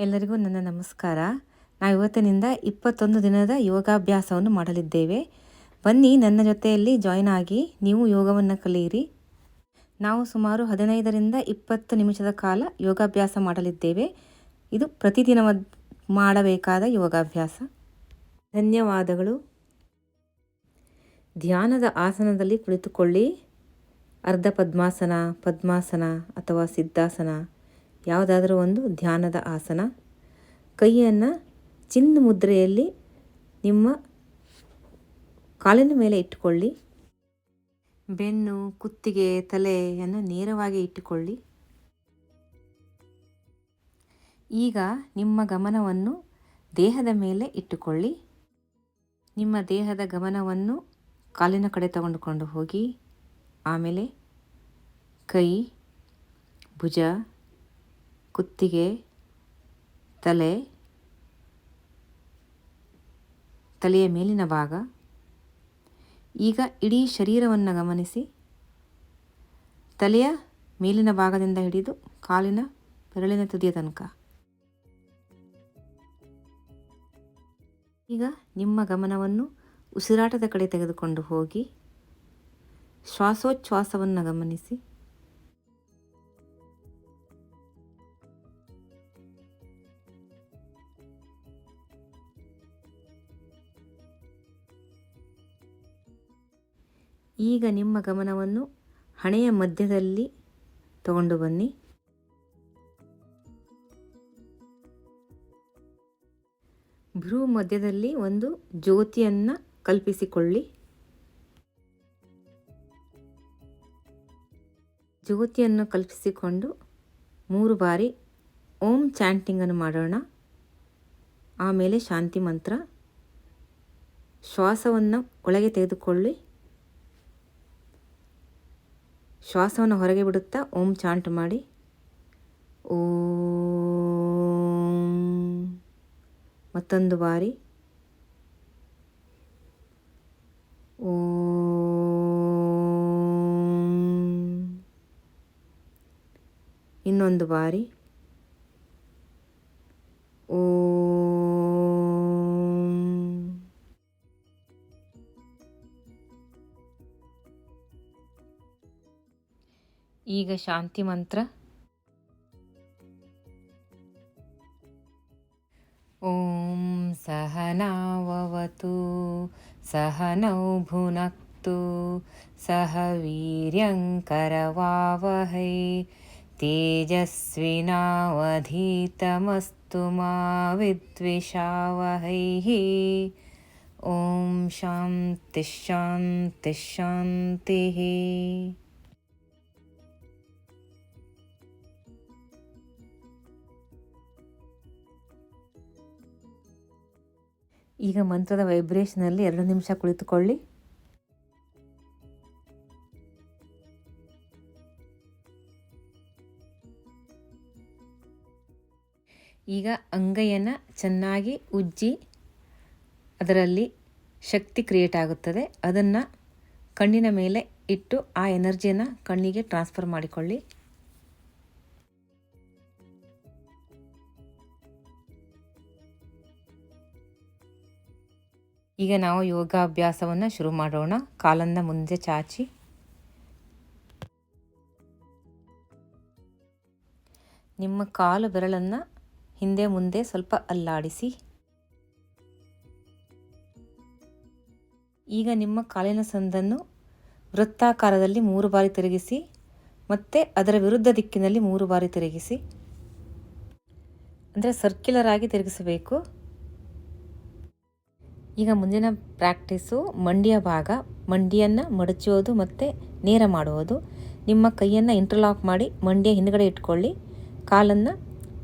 ಎಲ್ಲರಿಗೂ ನನ್ನ ನಮಸ್ಕಾರ. ನಾವು ಇವತ್ತಿನಿಂದ ಇಪ್ಪತ್ತೊಂದು ದಿನದ ಯೋಗಾಭ್ಯಾಸವನ್ನು ಮಾಡಲಿದ್ದೇವೆ. ಬನ್ನಿ, ನನ್ನ ಜೊತೆಯಲ್ಲಿ ಜಾಯ್ನ್ ಆಗಿ ನೀವು ಯೋಗವನ್ನು ಕಲಿಯಿರಿ. ನಾವು ಸುಮಾರು ಹದಿನೈದರಿಂದ ಇಪ್ಪತ್ತು ನಿಮಿಷದ ಕಾಲ ಯೋಗಾಭ್ಯಾಸ ಮಾಡಲಿದ್ದೇವೆ. ಇದು ಪ್ರತಿದಿನ ಮಾಡಬೇಕಾದ ಯೋಗಾಭ್ಯಾಸ. ಧನ್ಯವಾದಗಳು. ಧ್ಯಾನದ ಆಸನದಲ್ಲಿ ಕುಳಿತುಕೊಳ್ಳಿ. ಅರ್ಧ ಪದ್ಮಾಸನ ಪದ್ಮಾಸನ ಅಥವಾ ಸಿದ್ಧಾಸನ. ಯಾವುದಾದರೂ ಒಂದು ಧ್ಯಾನದ ಆಸನ. ಕೈಯನ್ನು ಚಿನ್ನ ಮುದ್ರೆಯಲ್ಲಿ ನಿಮ್ಮ ಕಾಲಿನ ಮೇಲೆ ಇಟ್ಟುಕೊಳ್ಳಿ. ಬೆನ್ನು, ಕುತ್ತಿಗೆ, ತಲೆಯನ್ನು ನೇರವಾಗಿ ಇಟ್ಟುಕೊಳ್ಳಿ. ಈಗ ನಿಮ್ಮ ಗಮನವನ್ನು ದೇಹದ ಮೇಲೆ ಇಟ್ಟುಕೊಳ್ಳಿ. ನಿಮ್ಮ ದೇಹದ ಗಮನವನ್ನು ಕಾಲಿನ ಕಡೆ ತಗೊಂಡುಕೊಂಡು ಹೋಗಿ. ಆಮೇಲೆ ಕೈ, ಭುಜ ಕುತ್ತಿಗೆ, ತಲೆ, ತಲೆಯ ಮೇಲಿನ ಭಾಗ. ಈಗ ಇಡೀ ಶರೀರವನ್ನು ಗಮನಿಸಿ. ತಲೆಯ ಮೇಲಿನ ಭಾಗದಿಂದ ಹಿಡಿದು ಕಾಲಿನ ಬೆರಳಿನ ತುದಿಯ ತನಕ. ಈಗ ನಿಮ್ಮ ಗಮನವನ್ನು ಉಸಿರಾಟದ ಕಡೆ ತೆಗೆದುಕೊಂಡು ಹೋಗಿ ಶ್ವಾಸೋಚ್ಛ್ವಾಸವನ್ನು ಗಮನಿಸಿ. ಈಗ ನಿಮ್ಮ ಗಮನವನ್ನು ಹಣೆಯ ಮಧ್ಯದಲ್ಲಿ ತಗೊಂಡು ಬನ್ನಿ. ಭ್ರೂ ಮಧ್ಯದಲ್ಲಿ ಒಂದು ಜ್ಯೋತಿಯನ್ನು ಕಲ್ಪಿಸಿಕೊಳ್ಳಿ. ಜ್ಯೋತಿಯನ್ನು ಕಲ್ಪಿಸಿಕೊಂಡು ಮೂರು ಬಾರಿ ಓಂ ಚಾಂಟಿಂಗನ್ನು ಮಾಡೋಣ. ಆಮೇಲೆ ಶಾಂತಿ ಮಂತ್ರ. ಶ್ವಾಸವನ್ನು ಒಳಗೆ ತೆಗೆದುಕೊಳ್ಳಿ. ಶ್ವಾಸವನ್ನು ಹೊರಗೆ ಬಿಡುತ್ತಾ ಓಂ ಚಾಂಟ್ ಮಾಡಿ. ಓಂ. ಮತ್ತೊಂದು ಬಾರಿ. ಓಂ. ಇನ್ನೊಂದು ಬಾರಿ. ಓಂ. ಈಗ ಶಾಂತಿ ಮಂತ್ರ ॐ सहनाववतु सहनौ भुनक्तु सह वीर्यङ्करवावहै तेजस्विनावधीतमस्तु मा विद्विषावहैः ॐ शान्तिः शान्तिः ಈಗ ಮಂತ್ರದ ವೈಬ್ರೇಷನಲ್ಲಿ ಎರಡು ನಿಮಿಷ ಕುಳಿತುಕೊಳ್ಳಿ. ಈಗ ಅಂಗೈಯನ್ನು ಚೆನ್ನಾಗಿ ಉಜ್ಜಿ, ಅದರಲ್ಲಿ ಶಕ್ತಿ ಕ್ರಿಯೇಟ್ ಆಗುತ್ತದೆ. ಅದನ್ನು ಕಣ್ಣಿನ ಮೇಲೆ ಇಟ್ಟು ಆ ಎನರ್ಜಿಯನ್ನು ಕಣ್ಣಿಗೆ ಟ್ರಾನ್ಸ್ಫರ್ ಮಾಡಿಕೊಳ್ಳಿ. ಈಗ ನಾವು ಯೋಗಾಭ್ಯಾಸವನ್ನು ಶುರು ಮಾಡೋಣ. ಕಾಲನ್ನು ಮುಂದೆ ಚಾಚಿ. ನಿಮ್ಮ ಕಾಲು ಬೆರಳನ್ನು ಹಿಂದೆ ಮುಂದೆ ಸ್ವಲ್ಪ ಅಲ್ಲಾಡಿಸಿ. ಈಗ ನಿಮ್ಮ ಕಾಲಿನ ಸಂದನ್ನು ವೃತ್ತಾಕಾರದಲ್ಲಿ ಮೂರು ಬಾರಿ ತಿರುಗಿಸಿ ಮತ್ತೆ ಅದರ ವಿರುದ್ಧ ದಿಕ್ಕಿನಲ್ಲಿ ಮೂರು ಬಾರಿ ತಿರುಗಿಸಿ. ಅಂದರೆ ಸರ್ಕ್ಯುಲರ್ ಆಗಿ ತಿರುಗಿಸಬೇಕು. ಈಗ ಮುಂದಿನ ಪ್ರಾಕ್ಟೀಸು ಮಂಡಿಯ ಭಾಗ. ಮಂಡಿಯನ್ನು ಮಡಚುವುದು ಮತ್ತು ನೇರ ಮಾಡುವುದು. ನಿಮ್ಮ ಕೈಯನ್ನು ಇಂಟರ್ಲಾಕ್ ಮಾಡಿ ಮಂಡಿಯ ಹಿಂದುಗಡೆ ಇಟ್ಕೊಳ್ಳಿ. ಕಾಲನ್ನು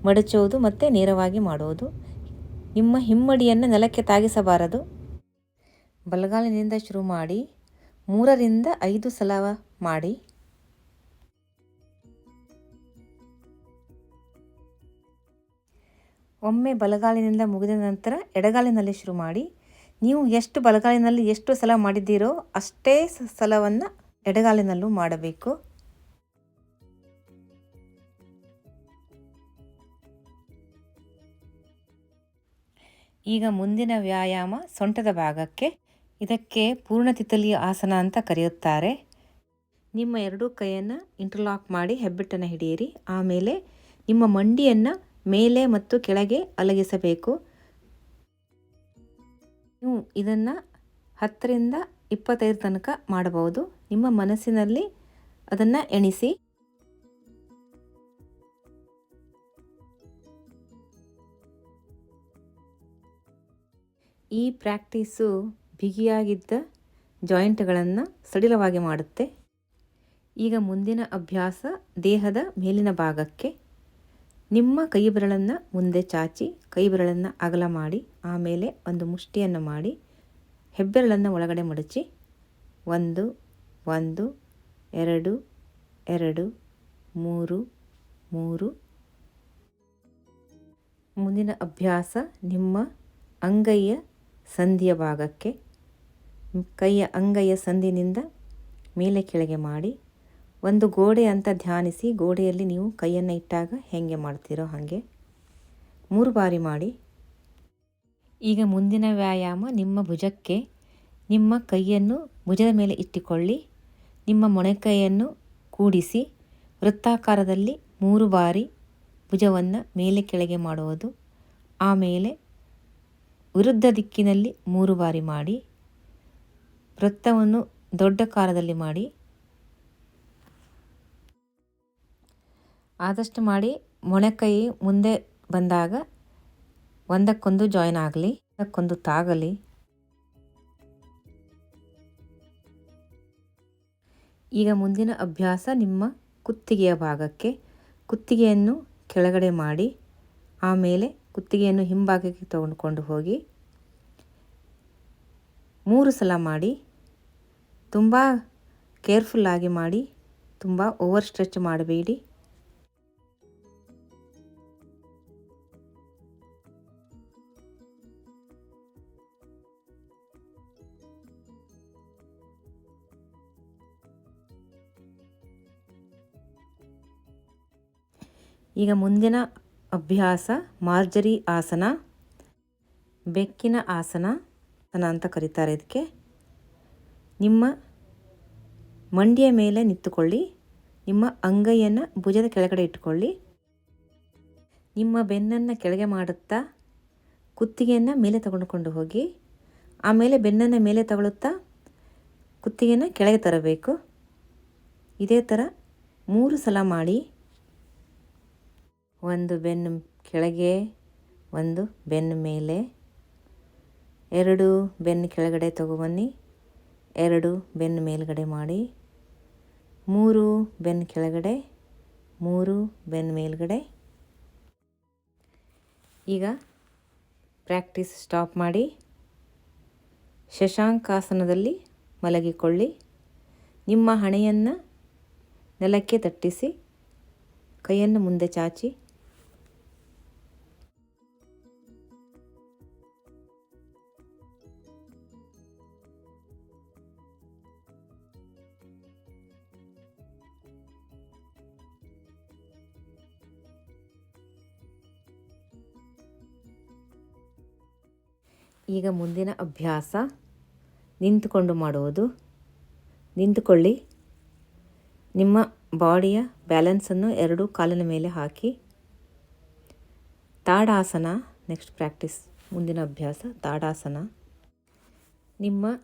ಮಡಚುವುದು ಮತ್ತು ನೇರವಾಗಿ ಮಾಡುವುದು. ನಿಮ್ಮ ಹಿಮ್ಮಡಿಯನ್ನು ನೆಲಕ್ಕೆ ತಾಗಿಸಬಾರದು. ಬಲಗಾಲಿನಿಂದ ಶುರು ಮಾಡಿ ಮೂರರಿಂದ ಐದು ಸಲ ಮಾಡಿ. ಒಮ್ಮೆ ಬಲಗಾಲಿನಿಂದ ಮುಗಿದ ನಂತರ ಎಡಗಾಲಿನಲ್ಲಿ ಶುರು ಮಾಡಿ. ನೀವು ಎಷ್ಟು ಬಲಗಾಲಿನಲ್ಲಿ ಎಷ್ಟು ಸಲ ಮಾಡಿದ್ದೀರೋ ಅಷ್ಟೇ ಸಲವನ್ನು ಎಡಗಾಲಿನಲ್ಲೂ ಮಾಡಬೇಕು. ಈಗ ಮುಂದಿನ ವ್ಯಾಯಾಮ ಸೊಂಟದ ಭಾಗಕ್ಕೆ. ಇದಕ್ಕೆ ಪೂರ್ಣ ತಿತ್ತಲಿಯ ಆಸನ ಅಂತ ಕರೆಯುತ್ತಾರೆ. ನಿಮ್ಮ ಎರಡೂ ಕೈಯನ್ನು ಇಂಟರ್ಲಾಕ್ ಮಾಡಿ ಹೆಬ್ಬೆಟ್ಟನ್ನು ಹಿಡಿಯಿರಿ. ಆಮೇಲೆ ನಿಮ್ಮ ಮಂಡಿಯನ್ನು ಮೇಲೆ ಮತ್ತು ಕೆಳಗೆ ಅಲಗಿಸಬೇಕು. ಇದನ್ನು ಹತ್ತರಿಂದ ಇಪ್ಪತ್ತೈದು ತನಕ ಮಾಡಬಹುದು. ನಿಮ್ಮ ಮನಸ್ಸಿನಲ್ಲಿ ಅದನ್ನು ಎಣಿಸಿ. ಈ ಪ್ರಾಕ್ಟೀಸು ಬಿಗಿಯಾಗಿದ್ದ ಜಾಯಿಂಟ್ಗಳನ್ನು ಸಡಿಲವಾಗಿ ಮಾಡುತ್ತೆ. ಈಗ ಮುಂದಿನ ಅಭ್ಯಾಸ ದೇಹದ ಮೇಲಿನ ಭಾಗಕ್ಕೆ. ನಿಮ್ಮ ಕೈ ಬೆರಳನ್ನು ಮುಂದೆ ಚಾಚಿ ಕೈ ಬೆರಳನ್ನು ಅಗಲ ಮಾಡಿ, ಆಮೇಲೆ ಒಂದು ಮುಷ್ಟಿಯನ್ನು ಮಾಡಿ, ಹೆಬ್ಬೆರಳನ್ನು ಒಳಗಡೆ ಮಡಚಿ, ಒಂದು ಒಂದು, ಎರಡು ಎರಡು, ಮೂರು ಮೂರು. ಮುಂದಿನ ಅಭ್ಯಾಸ ನಿಮ್ಮ ಅಂಗೈಯ ಸಂಧಿಯ ಭಾಗಕ್ಕೆ, ಕೈಯ ಅಂಗೈಯ ಸಂಧಿನಿಂದ ಮೇಲೆ ಕೆಳಗೆ ಮಾಡಿ ಒಂದು ಗೋಡೆ ಅಂತ ಧ್ಯಾನಿಸಿ ಗೋಡೆಯಲ್ಲಿ ನೀವು ಕೈಯನ್ನು ಇಟ್ಟಾಗ ಹೇಗೆ ಮಾಡ್ತೀರೋ ಹಾಗೆ ಮೂರು ಬಾರಿ ಮಾಡಿ. ಈಗ ಮುಂದಿನ ವ್ಯಾಯಾಮ ನಿಮ್ಮ ಭುಜಕ್ಕೆ ನಿಮ್ಮ ಕೈಯನ್ನು ಭುಜದ ಮೇಲೆ ಇಟ್ಟುಕೊಳ್ಳಿ. ನಿಮ್ಮ ಮೊಣಕೈಯನ್ನು ಕೂಡಿಸಿ ವೃತ್ತಾಕಾರದಲ್ಲಿ ಮೂರು ಬಾರಿ ಭುಜವನ್ನು ಮೇಲೆ ಕೆಳಗೆ ಮಾಡುವುದು. ಆಮೇಲೆ ವಿರುದ್ಧ ದಿಕ್ಕಿನಲ್ಲಿ ಮೂರು ಬಾರಿ ಮಾಡಿ. ವೃತ್ತವನ್ನು ದೊಡ್ಡ ಕಾರದಲ್ಲಿ ಮಾಡಿ. ಆದಷ್ಟು ಮಾಡಿ ಮೊಣಕೈ ಮುಂದೆ ಬಂದಾಗ ಒಂದಕ್ಕೊಂದು ಜಾಯಿನ್ ಆಗಲಿ, ಒಂದಕ್ಕೊಂದು ತಾಗಲಿ. ಈಗ ಮುಂದಿನ ಅಭ್ಯಾಸ ನಿಮ್ಮ ಕುತ್ತಿಗೆಯ ಭಾಗಕ್ಕೆ. ಕುತ್ತಿಗೆಯನ್ನು ಕೆಳಗಡೆ ಮಾಡಿ, ಆಮೇಲೆ ಕುತ್ತಿಗೆಯನ್ನು ಹಿಂಭಾಗಕ್ಕೆ ತಗೊಂಡುಕೊಂಡು ಹೋಗಿ. ಮೂರು ಸಲ ಮಾಡಿ, ತುಂಬ ಕೇರ್ಫುಲ್ಲಾಗಿ ಮಾಡಿ, ತುಂಬ ಓವರ್ ಸ್ಟ್ರೆಚ್ ಮಾಡಬೇಡಿ. ಈಗ ಮುಂದಿನ ಅಭ್ಯಾಸ ಮಾರ್ಜರಿ ಆಸನ, ಬೆಕ್ಕಿನ ಆಸನ ಅಂತ ಕರೀತಾರೆ ಇದಕ್ಕೆ. ನಿಮ್ಮ ಮಂಡಿಯ ಮೇಲೆ ನಿಂತುಕೊಳ್ಳಿ, ನಿಮ್ಮ ಅಂಗೈಯನ್ನು ಭುಜದ ಕೆಳಗಡೆ ಇಟ್ಟುಕೊಳ್ಳಿ. ನಿಮ್ಮ ಬೆನ್ನನ್ನು ಕೆಳಗೆ ಮಾಡುತ್ತಾ ಕುತ್ತಿಗೆಯನ್ನು ಮೇಲೆ ತಗೊಂಡುಕೊಂಡು ಹೋಗಿ, ಆಮೇಲೆ ಬೆನ್ನನ್ನು ಮೇಲೆ ತಗೊಳ್ಳುತ್ತಾ ಕುತ್ತಿಗೆಯನ್ನು ಕೆಳಗೆ ತರಬೇಕು. ಇದೇ ಥರ ಮೂರು ಸಲ ಮಾಡಿ ಒಂದು ಬೆನ್ನು ಕೆಳಗೆ, ಒಂದು ಬೆನ್ನು ಮೇಲೆ. ಎರಡು ಬೆನ್ನು ಕೆಳಗಡೆ ತಗೊಬನ್ನಿ ಎರಡು ಬೆನ್ನು ಮೇಲ್ಗಡೆ ಮಾಡಿ. ಮೂರು ಬೆನ್ನು ಕೆಳಗಡೆ, ಮೂರು ಬೆನ್ನು ಮೇಲ್ಗಡೆ. ಈಗ ಪ್ರಾಕ್ಟೀಸ್ ಸ್ಟಾಪ್ ಮಾಡಿ. ಶಶಾಂಕಾಸನದಲ್ಲಿ ಮಲಗಿಕೊಳ್ಳಿ. ನಿಮ್ಮ ಹಣೆಯನ್ನು ನೆಲಕ್ಕೆ ತಟ್ಟಿಸಿ, ಕೈಯನ್ನು ಮುಂದೆ ಚಾಚಿ. ಈಗ ಮುಂದಿನ ಅಭ್ಯಾಸ, ನಿಂತುಕೊಂಡು ಮಾಡುವುದು. ನಿಂತುಕೊಳ್ಳಿ. ನಿಮ್ಮ ಬಾಡಿಯ ಬ್ಯಾಲೆನ್ಸನ್ನು ಎರಡು ಕಾಲಿನ ಮೇಲೆ ಹಾಕಿ. ತಾಡಾಸನ, ನೆಕ್ಸ್ಟ್ ಪ್ರಾಕ್ಟೀಸ್, ಮುಂದಿನ ಅಭ್ಯಾಸ, ತಾಡಾಸನ. ನಿಮ್ಮ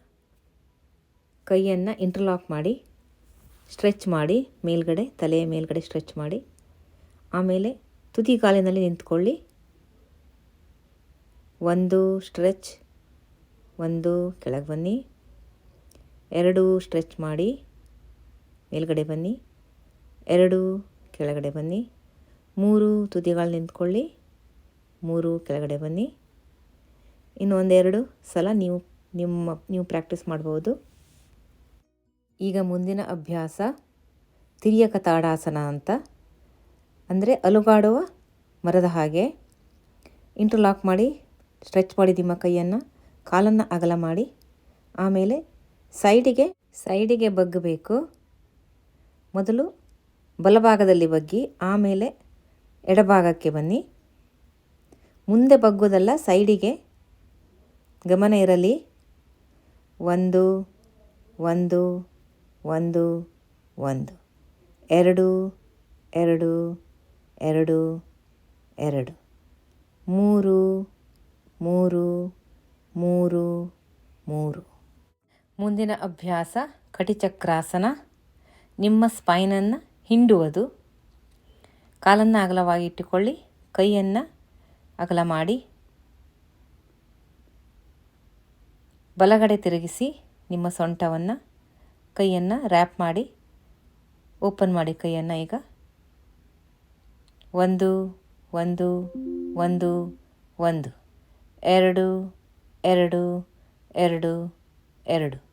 ಕೈಯನ್ನು ಇಂಟರ್ಲಾಕ್ ಮಾಡಿ ಸ್ಟ್ರೆಚ್ ಮಾಡಿ, ಮೇಲ್ಗಡೆ, ತಲೆಯ ಮೇಲ್ಗಡೆ ಸ್ಟ್ರೆಚ್ ಮಾಡಿ. ಆಮೇಲೆ ತುದಿ ಕಾಲಿನಲ್ಲಿ ನಿಂತ್ಕೊಳ್ಳಿ. ಒಂದು ಸ್ಟ್ರೆಚ್, ಒಂದು ಕೆಳಗೆ ಬನ್ನಿ. ಎರಡು ಸ್ಟ್ರೆಚ್ ಮಾಡಿ, ಮೇಲ್ಗಡೆ ಬನ್ನಿ. ಎರಡು ಕೆಳಗಡೆ ಬನ್ನಿ. ಮೂರು ತುದಿಗಳು ನಿಂತ್ಕೊಳ್ಳಿ. ಮೂರು ಕೆಳಗಡೆ ಬನ್ನಿ. ಇನ್ನು ಒಂದೆರಡು ಸಲ ನೀವು, ನಿಮ್ಮ, ನೀವು ಪ್ರಾಕ್ಟೀಸ್ ಮಾಡ್ಬೋದು. ಈಗ ಮುಂದಿನ ಅಭ್ಯಾಸ ತಿರಿಯಕ ತಾಡಾಸನ ಅಂತ. ಅಂದರೆ ಅಲುಗಾಡುವ ಮರದ ಹಾಗೆ. ಇಂಟರ್ಲಾಕ್ ಮಾಡಿ ಸ್ಟ್ರೆಚ್ ಮಾಡಿ ನಿಮ್ಮ ಕೈಯನ್ನು ಕಾಲನ್ನು ಅಗಲ ಮಾಡಿ. ಆಮೇಲೆ ಸೈಡಿಗೆ ಸೈಡಿಗೆ ಬಗ್ಗಬೇಕು. ಮೊದಲು ಬಲಭಾಗದಲ್ಲಿ ಬಗ್ಗಿ, ಆಮೇಲೆ ಎಡಭಾಗಕ್ಕೆ ಬನ್ನಿ. ಮುಂದೆ ಬಗ್ಗೋದಲ್ಲ ಸೈಡಿಗೆ ಗಮನ ಇರಲಿ. ಒಂದು ಒಂದು ಒಂದು ಒಂದು. ಎರಡು ಎರಡು ಎರಡು ಎರಡು. ಮೂರು ಮೂರು ಮೂರು ಮೂರು. ಮುಂದಿನ ಅಭ್ಯಾಸ ಕಟಿಚಕ್ರಾಸನ. ನಿಮ್ಮ ಸ್ಪೈನನ್ನು ಹಿಂಡುವುದು. ಕಾಲನ್ನು ಅಗಲವಾಗಿ ಇಟ್ಟುಕೊಳ್ಳಿ. ಕೈಯನ್ನು ಅಗಲ ಮಾಡಿ. ಬಲಗಡೆ ತಿರುಗಿಸಿ ನಿಮ್ಮ ಸೊಂಟವನ್ನು ಕೈಯನ್ನು ರ್ಯಾಪ್ ಮಾಡಿ. ಓಪನ್ ಮಾಡಿ ಕೈಯನ್ನು ಈಗ. ಒಂದು ಒಂದು ಒಂದು ಒಂದು. ಎರಡು ಎರಡು ಎರಡು ಎರಡು.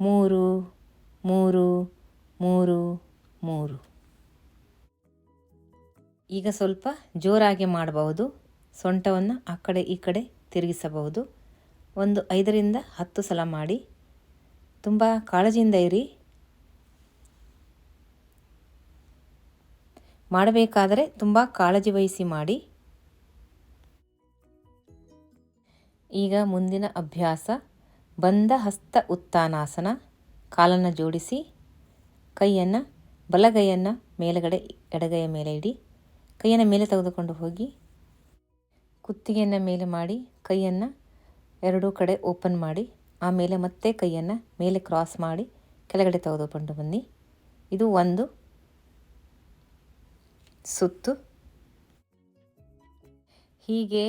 ಮೂರು ಮೂರು ಮೂರು ಮೂರು. ಈಗ ಸ್ವಲ್ಪ ಜೋರಾಗಿ ಮಾಡಬಹುದು. ಸೊಂಟವನ್ನು ಆ ಕಡೆ ಈ ಕಡೆ ತಿರುಗಿಸಬಹುದು. ಒಂದು ಐದರಿಂದ ಹತ್ತು ಸಲ ಮಾಡಿ. ತುಂಬ ಕಾಳಜಿಯಿಂದ ಇರಿ. ಮಾಡಬೇಕಾದರೆ ತುಂಬ ಕಾಳಜಿ ವಹಿಸಿ ಮಾಡಿ. ಈಗ ಮುಂದಿನ ಅಭ್ಯಾಸ, ಬಂದ ಹಸ್ತ ಉತ್ಥಾನಾಸನ ಕಾಲನ್ನು ಜೋಡಿಸಿ, ಕೈಯನ್ನು, ಬಲಗೈಯನ್ನು ಮೇಲುಗಡೆ, ಎಡಗೈಯ ಮೇಲೆ ಇಡಿ. ಕೈಯನ್ನು ಮೇಲೆ ತೆಗೆದುಕೊಂಡು ಹೋಗಿ, ಕುತ್ತಿಗೆಯನ್ನು ಮೇಲೆ ಮಾಡಿ, ಕೈಯನ್ನು ಎರಡೂ ಕಡೆ ಓಪನ್ ಮಾಡಿ ಆಮೇಲೆ ಮತ್ತೆ ಕೈಯನ್ನು ಮೇಲೆ ಕ್ರಾಸ್ ಮಾಡಿ, ಕೆಳಗಡೆ ತೆಗೆದುಕೊಂಡು ಬನ್ನಿ. ಇದು ಒಂದು ಸುತ್ತು. ಹೀಗೆ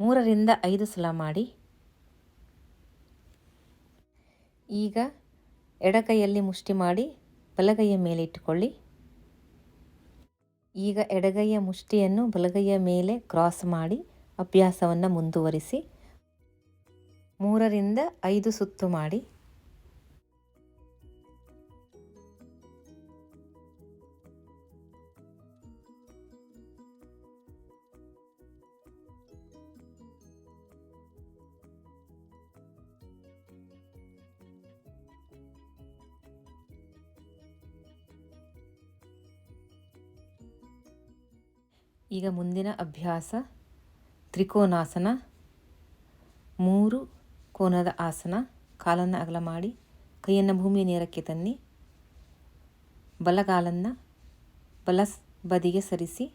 ಮೂರರಿಂದ ಐದು ಸಲ ಮಾಡಿ. ಈಗ ಎಡಗೈಯಲ್ಲಿ ಮುಷ್ಟಿ ಮಾಡಿ, ಬಲಗೈಯ ಮೇಲೆ ಇಟ್ಟುಕೊಳ್ಳಿ. ಈಗ ಎಡಗೈಯ ಮುಷ್ಟಿಯನ್ನು ಬಲಗೈಯ ಮೇಲೆ ಕ್ರಾಸ್ ಮಾಡಿ ಅಭ್ಯಾಸವನ್ನು ಮುಂದುವರಿಸಿ. ಮೂರರಿಂದ ಐದು ಸುತ್ತು ಮಾಡಿ. ಈಗ ಮುಂದಿನ ಅಭ್ಯಾಸ, ತ್ರಿಕೋನಾಸನ. ಮೂರು, ಕೋನದ ಆಸನ. ಕಾಲನ್ನು ಅಗಲ ಮಾಡಿ, ಕೈಯನ್ನು ಭೂಮಿಯ ನೇರಕ್ಕೆ ತನ್ನಿ. ಬಲಗಾಲನ್ನು ಬಲ ಬದಿಗೆ ಸರಿಸಿ,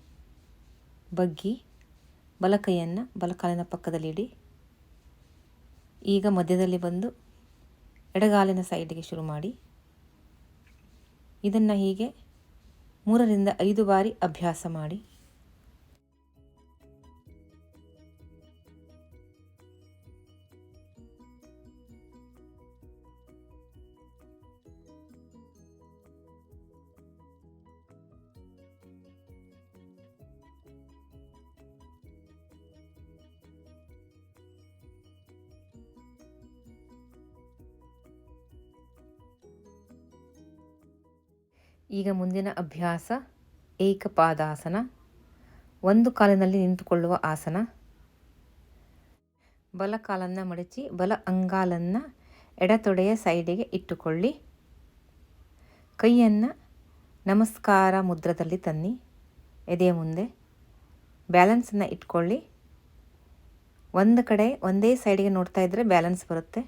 ಬಗ್ಗಿ ಬಲ ಕೈಯನ್ನು ಬಲಕಾಲಿನ ಪಕ್ಕದಲ್ಲಿಡಿ. ಈಗ ಮಧ್ಯದಲ್ಲಿ ಬಂದು ಎಡಗಾಲಿನ ಸೈಡಿಗೆ ಶುರು ಮಾಡಿ. ಇದನ್ನು ಹೀಗೆ ಮೂರರಿಂದ ಐದು ಬಾರಿ ಅಭ್ಯಾಸ ಮಾಡಿ. ಈಗ ಮುಂದಿನ ಅಭ್ಯಾಸ ಏಕಪಾದಾಸನ. ಒಂದು ಕಾಲಿನಲ್ಲಿ ನಿಂತುಕೊಳ್ಳುವ ಆಸನ. ಬಲ ಕಾಲನ್ನು ಮಡಚಿ, ಬಲ ಅಂಗಾಲನ್ನು ಎಡತೊಡೆಯ ಸೈಡಿಗೆ ಇಟ್ಟುಕೊಳ್ಳಿ. ಕೈಯನ್ನು ನಮಸ್ಕಾರ ಮುದ್ರದಲ್ಲಿ ತನ್ನಿ. ಎದೆಯ ಮುಂದೆ ಬ್ಯಾಲೆನ್ಸನ್ನು ಇಟ್ಕೊಳ್ಳಿ. ಒಂದು ಕಡೆ ಒಂದೇ ಸೈಡಿಗೆ ನೋಡ್ತಾ ಇದ್ದರೆ ಬ್ಯಾಲೆನ್ಸ್ ಬರುತ್ತೆ.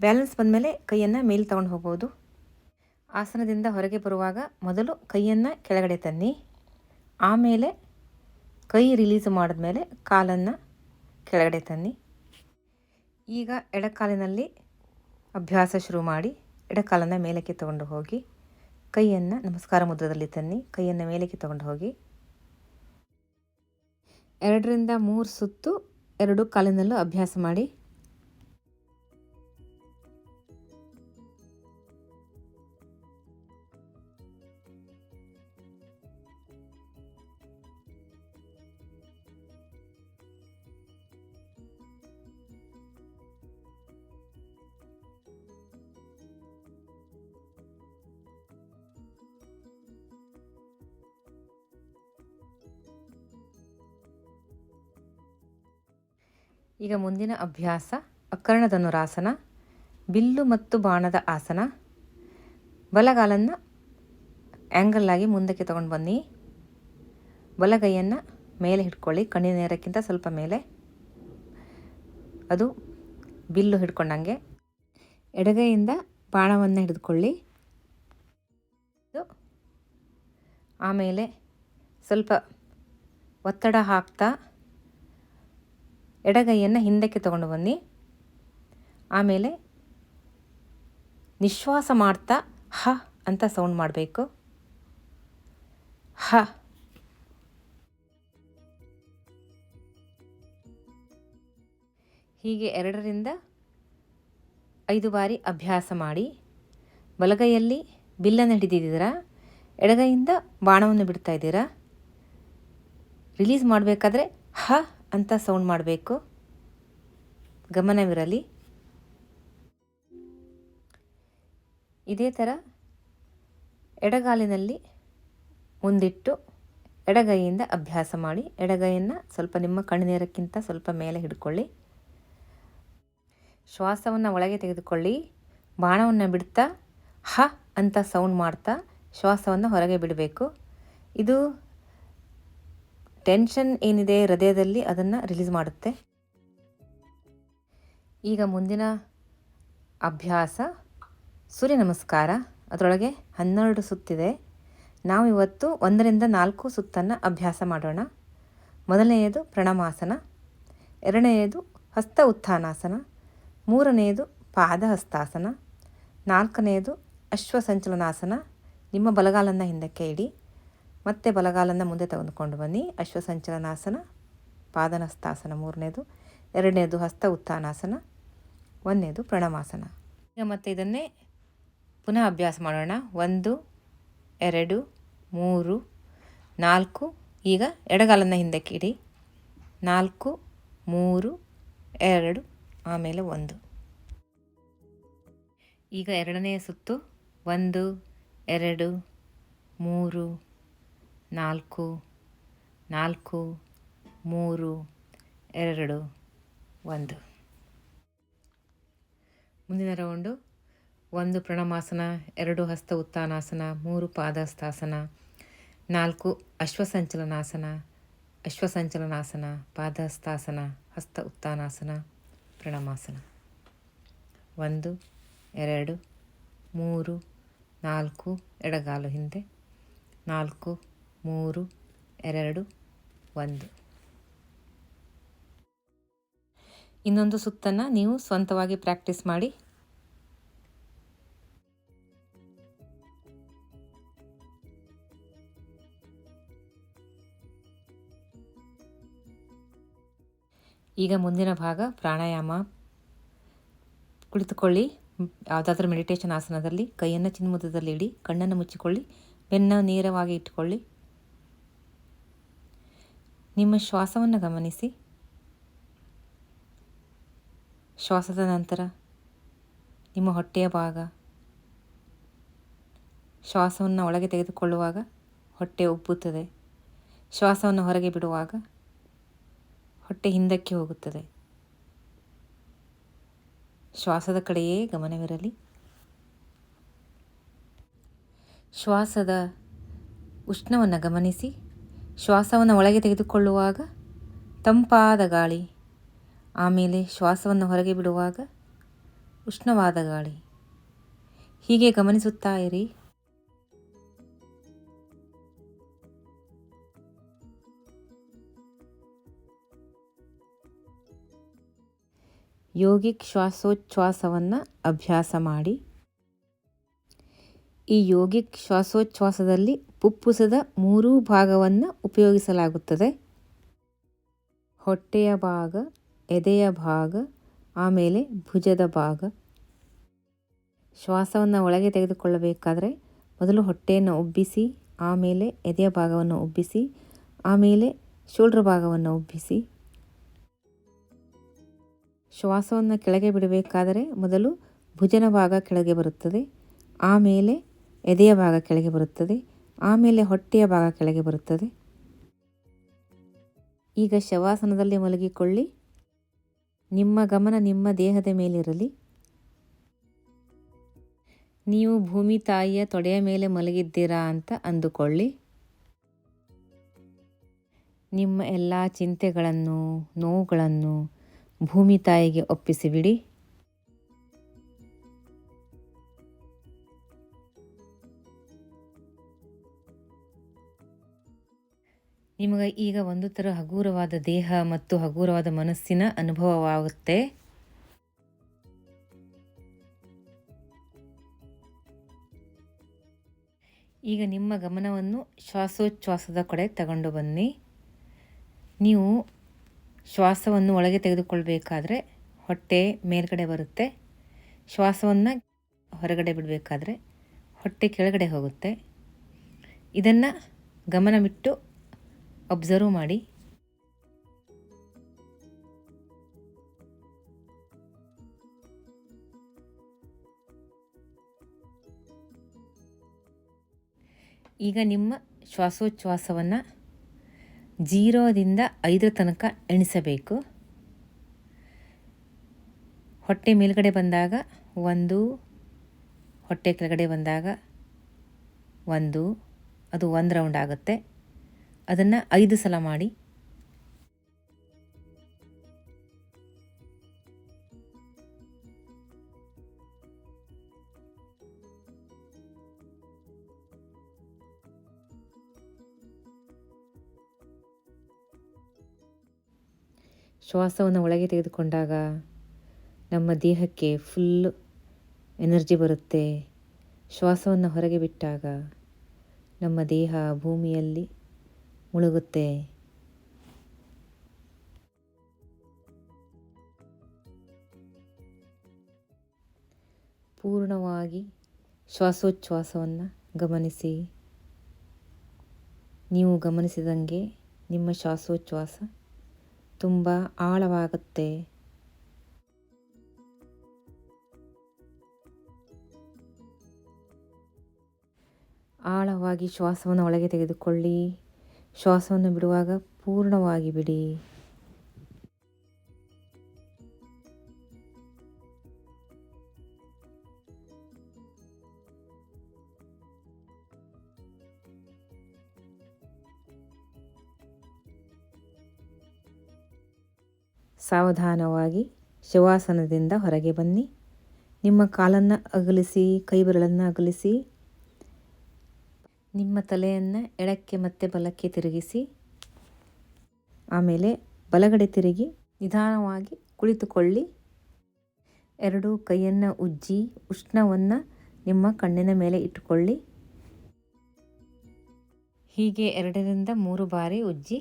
ಬ್ಯಾಲೆನ್ಸ್ ಬಂದಮೇಲೆ ಕೈಯನ್ನು ಮೇಲೆ ತೊಗೊಂಡು ಹೋಗ್ಬೋದು. ಆಸನದಿಂದ ಹೊರಗೆ ಬರುವಾಗ ಮೊದಲು ಕೈಯನ್ನು ಕೆಳಗಡೆ ತನ್ನಿ. ಆಮೇಲೆ ಕೈ ರಿಲೀಸ್ ಮಾಡಿದ್ಮೇಲೆ ಕಾಲನ್ನು ಕೆಳಗಡೆ ತನ್ನಿ. ಈಗ ಎಡಕಾಲಿನಲ್ಲಿ ಅಭ್ಯಾಸ ಶುರು ಮಾಡಿ ಎಡಕಾಲನ್ನು ಮೇಲಕ್ಕೆ ತಗೊಂಡು ಹೋಗಿ ಕೈಯನ್ನು ನಮಸ್ಕಾರ ಮುದ್ರದಲ್ಲಿ ತನ್ನಿ, ಕೈಯನ್ನು ಮೇಲಕ್ಕೆ ತಗೊಂಡು ಹೋಗಿ. ಎರಡರಿಂದ ಮೂರು ಸುತ್ತು ಎರಡು ಕಾಲಿನಲ್ಲೂ ಅಭ್ಯಾಸ ಮಾಡಿ ಈಗ ಮುಂದಿನ ಅಭ್ಯಾಸ, ಅಕರ್ಣಧನುರಾಸನ, ಬಿಲ್ಲು ಮತ್ತು ಬಾಣದ ಆಸನ. ಬಲಗಾಲನ್ನು ಆ್ಯಂಗಲ್ಲಾಗಿ ಮುಂದಕ್ಕೆ ತಗೊಂಡು ಬನ್ನಿ. ಬಲಗೈಯನ್ನು ಮೇಲೆ ಹಿಡ್ಕೊಳ್ಳಿ, ಕಣ್ಣಿನ ನೇರಕ್ಕಿಂತ ಸ್ವಲ್ಪ ಮೇಲೆ. ಅದು ಬಿಲ್ಲು ಹಿಡ್ಕೊಂಡಂಗೆ. ಎಡಗೈಯಿಂದ ಬಾಣವನ್ನು ಹಿಡಿದುಕೊಳ್ಳಿ ಆಮೇಲೆ ಸ್ವಲ್ಪ ಒತ್ತಡ ಹಾಕ್ತಾ ಎಡಗೈಯನ್ನು ಹಿಂದಕ್ಕೆ ತಗೊಂಡು ಬನ್ನಿ. ಆಮೇಲೆ ನಿಶ್ವಾಸ ಮಾಡ್ತಾ ಹ ಅಂತ ಸೌಂಡ್ ಮಾಡಬೇಕು. ಹ. ಹೀಗೆ ಎರಡರಿಂದ ಐದು ಬಾರಿ ಅಭ್ಯಾಸ ಮಾಡಿ, ಬಲಗೈಯಲ್ಲಿ ಬಿಲ್ಲನ್ನು ಹಿಡಿದಿದ್ದೀರಾ? ಎಡಗೈಯಿಂದ ಬಾಣವನ್ನು ಬಿಡ್ತಾ ಇದ್ದೀರಾ? ರಿಲೀಸ್ ಮಾಡಬೇಕಾದ್ರೆ ಹ ಅಂತ ಸೌಂಡ್ ಮಾಡಬೇಕು. ಗಮನವಿರಲಿ. ಇದೇ ಥರ ಎಡಗಾಲಿನಲ್ಲಿ ಮುಂದಿಟ್ಟು ಎಡಗೈಯಿಂದ ಅಭ್ಯಾಸ ಮಾಡಿ, ಎಡಗೈಯನ್ನು ಸ್ವಲ್ಪ ನಿಮ್ಮ ಕಣ್ಣು ಸ್ವಲ್ಪ ಮೇಲೆ ಹಿಡ್ಕೊಳ್ಳಿ. ಶ್ವಾಸವನ್ನು ಒಳಗೆ ತೆಗೆದುಕೊಳ್ಳಿ. ಬಾಣವನ್ನು ಬಿಡ್ತಾ ಹ ಅಂತ ಸೌಂಡ್ ಮಾಡ್ತಾ ಶ್ವಾಸವನ್ನು ಹೊರಗೆ ಬಿಡಬೇಕು. ಇದು ಟೆನ್ಷನ್ ಏನಿದೆ ಹೃದಯದಲ್ಲಿ ಅದನ್ನು ರಿಲೀಸ್ ಮಾಡುತ್ತೆ. ಈಗ ಮುಂದಿನ ಅಭ್ಯಾಸ, ಸೂರ್ಯ ನಮಸ್ಕಾರ. ಅದರೊಳಗೆ ಹನ್ನೆರಡು ಸುತ್ತಿದೆ. ನಾವು ಇವತ್ತು ಒಂದರಿಂದ ನಾಲ್ಕು ಸುತ್ತನ್ನು ಅಭ್ಯಾಸ ಮಾಡೋಣ. ಮೊದಲನೆಯದು ಪ್ರಣಮಾಸನ, ಎರಡನೆಯದು ಹಸ್ತ ಉತ್ಥಾನಾಸನ, ಮೂರನೆಯದು ಪಾದಹಸ್ತಾಸನ, ನಾಲ್ಕನೆಯದು ಅಶ್ವಸಂಚಲನಾಸನ. ನಿಮ್ಮ ಬಲಗಾಲನ್ನು ಹಿಂದಕ್ಕೆ ಇಡಿ. ಮತ್ತೆ ಬಲಗಾಲನ್ನು ಮುಂದೆ ತೆಗೆದುಕೊಂಡು ಬನ್ನಿ. ಅಶ್ವಸಂಚಲನಾಸನ, ಪಾದನಸ್ತಾಸನ ಮೂರನೇದು. ಎರಡನೇದು ಹಸ್ತ ಉತ್ಥಾನಾಸನ, ಒಂದನೇದು ಪ್ರಣಮಾಸನ. ಈಗ ಮತ್ತೆ ಇದನ್ನೇ ಪುನಃ ಅಭ್ಯಾಸ ಮಾಡೋಣ. ಒಂದು, ಎರಡು, ಮೂರು, ನಾಲ್ಕು. ಈಗ ಎಡಗಾಲನ್ನು ಹಿಂದಕ್ಕೆ ಇಡಿ. ನಾಲ್ಕು, ಮೂರು, ಎರಡು, ಆಮೇಲೆ ಒಂದು. ಈಗ ಎರಡನೆಯ ಸುತ್ತು. ಒಂದು, ಎರಡು, ಮೂರು ನಾಲ್ಕು ನಾಲ್ಕು, ಮೂರು, ಎರಡು, ಒಂದು. ಮುಂದಿನ ರೌಂಡು. ಒಂದು ಪ್ರಣಮಾಸನ, ಎರಡು ಹಸ್ತ ಉತ್ಥಾನಾಸನ ಮೂರು ಪಾದಹಸ್ತಾಸನ ನಾಲ್ಕು ಅಶ್ವಸಂಚಲನಾಸನ ಅಶ್ವಸಂಚಲನಾಸನ ಪಾದಹಸ್ತಾಸನ ಹಸ್ತ ಉತ್ಥಾನಾಸನ ಪ್ರಣಮಾಸನ. ಒಂದು, ಎರಡು, ಮೂರು, ನಾಲ್ಕು ಎಡಗಾಲು ಹಿಂದೆ, ನಾಲ್ಕು ಮೂರು, ಎರಡು, ಒಂದು. ಇನ್ನೊಂದು ಸುತ್ತನ್ನು ನೀವು ಸ್ವಂತವಾಗಿ ಪ್ರಾಕ್ಟೀಸ್ ಮಾಡಿ. ಈಗ ಮುಂದಿನ ಭಾಗ ಪ್ರಾಣಾಯಾಮ. ಕುಳಿತುಕೊಳ್ಳಿ. ಯಾವುದಾದ್ರೂ ಮೆಡಿಟೇಷನ್ ಆಸನದಲ್ಲಿ ಕೈಯನ್ನು ಚಿನ್ಮುದದಲ್ಲಿ ಇಡಿ ಕಣ್ಣನ್ನು ಮುಚ್ಚಿಕೊಳ್ಳಿ, ಬೆನ್ನ ನೇರವಾಗಿ ಇಟ್ಟುಕೊಳ್ಳಿ. ನಿಮ್ಮ ಶ್ವಾಸವನ್ನು ಗಮನಿಸಿ. ಶ್ವಾಸದ ನಂತರ ನಿಮ್ಮ ಹೊಟ್ಟೆಯ ಭಾಗ. ಶ್ವಾಸವನ್ನು ಒಳಗೆ ತೆಗೆದುಕೊಳ್ಳುವಾಗ ಹೊಟ್ಟೆ ಉಬ್ಬುತ್ತದೆ. ಶ್ವಾಸವನ್ನು ಹೊರಗೆ ಬಿಡುವಾಗ ಹೊಟ್ಟೆ ಹಿಂದಕ್ಕೆ ಹೋಗುತ್ತದೆ. ಶ್ವಾಸದ ಕಡೆಯೇ ಗಮನವಿರಲಿ. ಶ್ವಾಸದ ಉಷ್ಣವನ್ನು ಗಮನಿಸಿ. ಶ್ವಾಸವನ್ನು ಒಳಗೆ ತೆಗೆದುಕೊಳ್ಳುವಾಗ ತಂಪಾದ ಗಾಳಿ, ಆಮೇಲೆ ಶ್ವಾಸವನ್ನು ಹೊರಗೆ ಬಿಡುವಾಗ ಉಷ್ಣವಾದ ಗಾಳಿ. ಹೀಗೆ ಗಮನಿಸುತ್ತಾ ಇರಿ. ಯೋಗಿಕ್ ಶ್ವಾಸೋಚ್ಛ್ವಾಸವನ್ನು ಅಭ್ಯಾಸ ಮಾಡಿ. ಈ ಯೋಗಿಕ್ ಶ್ವಾಸೋಚ್ಛ್ವಾಸದಲ್ಲಿ ಪುಪ್ಪುಸದ ಮೂರೂ ಭಾಗವನ್ನು ಉಪಯೋಗಿಸಲಾಗುತ್ತದೆ. ಹೊಟ್ಟೆಯ ಭಾಗ, ಎದೆಯ ಭಾಗ, ಆಮೇಲೆ ಭುಜದ ಭಾಗ. ಶ್ವಾಸವನ್ನು ಒಳಗೆ ತೆಗೆದುಕೊಳ್ಳಬೇಕಾದರೆ ಮೊದಲು ಹೊಟ್ಟೆಯನ್ನು ಉಬ್ಬಿಸಿ, ಆಮೇಲೆ ಎದೆಯ ಭಾಗವನ್ನು ಉಬ್ಬಿಸಿ, ಆಮೇಲೆ ಶೋಲ್ಡ್ರ್ ಭಾಗವನ್ನು ಉಬ್ಬಿಸಿ. ಶ್ವಾಸವನ್ನು ಕೆಳಗೆ ಬಿಡಬೇಕಾದರೆ ಮೊದಲು ಭುಜನ ಭಾಗ ಕೆಳಗೆ ಬರುತ್ತದೆ, ಆಮೇಲೆ ಎದೆಯ ಭಾಗ ಕೆಳಗೆ ಬರುತ್ತದೆ ಆಮೇಲೆ ಹೊಟ್ಟೆಯ ಭಾಗ ಕೆಳಗೆ ಬರುತ್ತದೆ. ಈಗ ಶವಾಸನದಲ್ಲಿ ಮಲಗಿಕೊಳ್ಳಿ. ನಿಮ್ಮ ಗಮನ ನಿಮ್ಮ ದೇಹದ ಮೇಲಿರಲಿ. ನೀವು ಭೂಮಿ ತಾಯಿಯ ತೊಡೆಯ ಮೇಲೆ ಮಲಗಿದ್ದೀರಾ ಅಂತ ಅಂದುಕೊಳ್ಳಿ. ನಿಮ್ಮ ಎಲ್ಲ ಚಿಂತೆಗಳನ್ನು, ನೋವುಗಳನ್ನು ಭೂಮಿ ತಾಯಿಗೆ ಒಪ್ಪಿಸಿಬಿಡಿ. ನಿಮಗೆ ಈಗ ಒಂದು ಥರ ಹಗುರವಾದ ದೇಹ ಮತ್ತು ಹಗುರವಾದ ಮನಸ್ಸಿನ ಅನುಭವವಾಗುತ್ತೆ. ಈಗ ನಿಮ್ಮ ಗಮನವನ್ನು ಶ್ವಾಸೋಚ್ಛ್ವಾಸದ ಕಡೆ ತಗೊಂಡು ಬನ್ನಿ. ನೀವು ಶ್ವಾಸವನ್ನು ಒಳಗೆ ತೆಗೆದುಕೊಳ್ಬೇಕಾದ್ರೆ ಹೊಟ್ಟೆ ಮೇಲ್ಗಡೆ ಬರುತ್ತೆ. ಶ್ವಾಸವನ್ನು ಹೊರಗಡೆ ಬಿಡಬೇಕಾದ್ರೆ ಹೊಟ್ಟೆ ಕೆಳಗಡೆ ಹೋಗುತ್ತೆ. ಇದನ್ನು ಗಮನ ಬಿಟ್ಟು ಅಬ್ಸರ್ವ್ ಮಾಡಿ. ಈಗ ನಿಮ್ಮ ಶ್ವಾಸೋಚ್ಛ್ವಾಸವನ್ನು ಜೀರೋದಿಂದ ಐದರ ತನಕ ಎಣಿಸಬೇಕು. ಹೊಟ್ಟೆ ಮೇಲ್ಗಡೆ ಬಂದಾಗ ಒಂದು, ಹೊಟ್ಟೆ ಕೆಳಗಡೆ ಬಂದಾಗ ಒಂದು, ಅದು ಒಂದು ರೌಂಡ್ ಆಗುತ್ತೆ. ಅದನ್ನು ಐದು ಸಲ ಮಾಡಿ. ಶ್ವಾಸವನ್ನು ಒಳಗೆ ತೆಗೆದುಕೊಂಡಾಗ ನಮ್ಮ ದೇಹಕ್ಕೆ ಫುಲ್ ಎನರ್ಜಿ ಬರುತ್ತೆ. ಶ್ವಾಸವನ್ನು ಹೊರಗೆ ಬಿಟ್ಟಾಗ ನಮ್ಮ ದೇಹ ಭೂಮಿಯಲ್ಲಿ ಮುಳುಗುತ್ತೆ. ಪೂರ್ಣವಾಗಿ ಶ್ವಾಸೋಚ್ಛ್ವಾಸವನ್ನು ಗಮನಿಸಿ. ನೀವು ಗಮನಿಸಿದಂಗೆ ನಿಮ್ಮ ಶ್ವಾಸೋಚ್ಛ್ವಾಸ ತುಂಬ ಆಳವಾಗುತ್ತೆ. ಆಳವಾಗಿ ಶ್ವಾಸವನ್ನು ಒಳಗೆ ತೆಗೆದುಕೊಳ್ಳಿ. ಶ್ವಾಸವನ್ನು ಬಿಡುವಾಗ ಪೂರ್ಣವಾಗಿ ಬಿಡಿ. ಸಾವಧಾನವಾಗಿ ಶವಾಸನದಿಂದ ಹೊರಗೆ ಬನ್ನಿ. ನಿಮ್ಮ ಕಾಲನ್ನು ಅಗಲಿಸಿ ಕೈ ಬೆರಳನ್ನು ಅಗಲಿಸಿ ನಿಮ್ಮ ತಲೆಯನ್ನು ಎಡಕ್ಕೆ ಮತ್ತೆ ಬಲಕ್ಕೆ ತಿರುಗಿಸಿ, ಆಮೇಲೆ ಬಲಗಡೆ ತಿರುಗಿ ನಿಧಾನವಾಗಿ ಕುಳಿತುಕೊಳ್ಳಿ. ಎರಡು ಕೈಯನ್ನು ಉಜ್ಜಿ ಉಷ್ಣವನ್ನು ನಿಮ್ಮ ಕಣ್ಣಿನ ಮೇಲೆ ಇಟ್ಟುಕೊಳ್ಳಿ. ಹೀಗೆ ಎರಡರಿಂದ ಮೂರು ಬಾರಿ ಉಜ್ಜಿ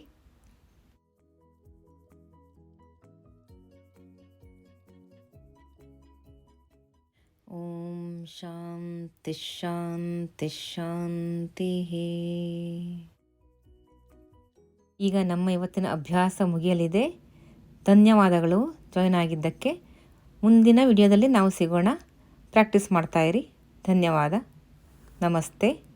ಶಾಂತಿ ಶಾಂತಿ ಶಾಂತಿ ಈಗ ನಮ್ಮ ಇವತ್ತಿನ ಅಭ್ಯಾಸ ಮುಗಿಯಲಿದೆ. ಧನ್ಯವಾದಗಳು ಜಾಯಿನ್ ಆಗಿದ್ದಕ್ಕೆ. ಮುಂದಿನ ವಿಡಿಯೋದಲ್ಲಿ ನಾವು ಸಿಗೋಣ. ಪ್ರಾಕ್ಟೀಸ್ ಮಾಡ್ತಾಯಿರಿ ಧನ್ಯವಾದ. ನಮಸ್ತೆ.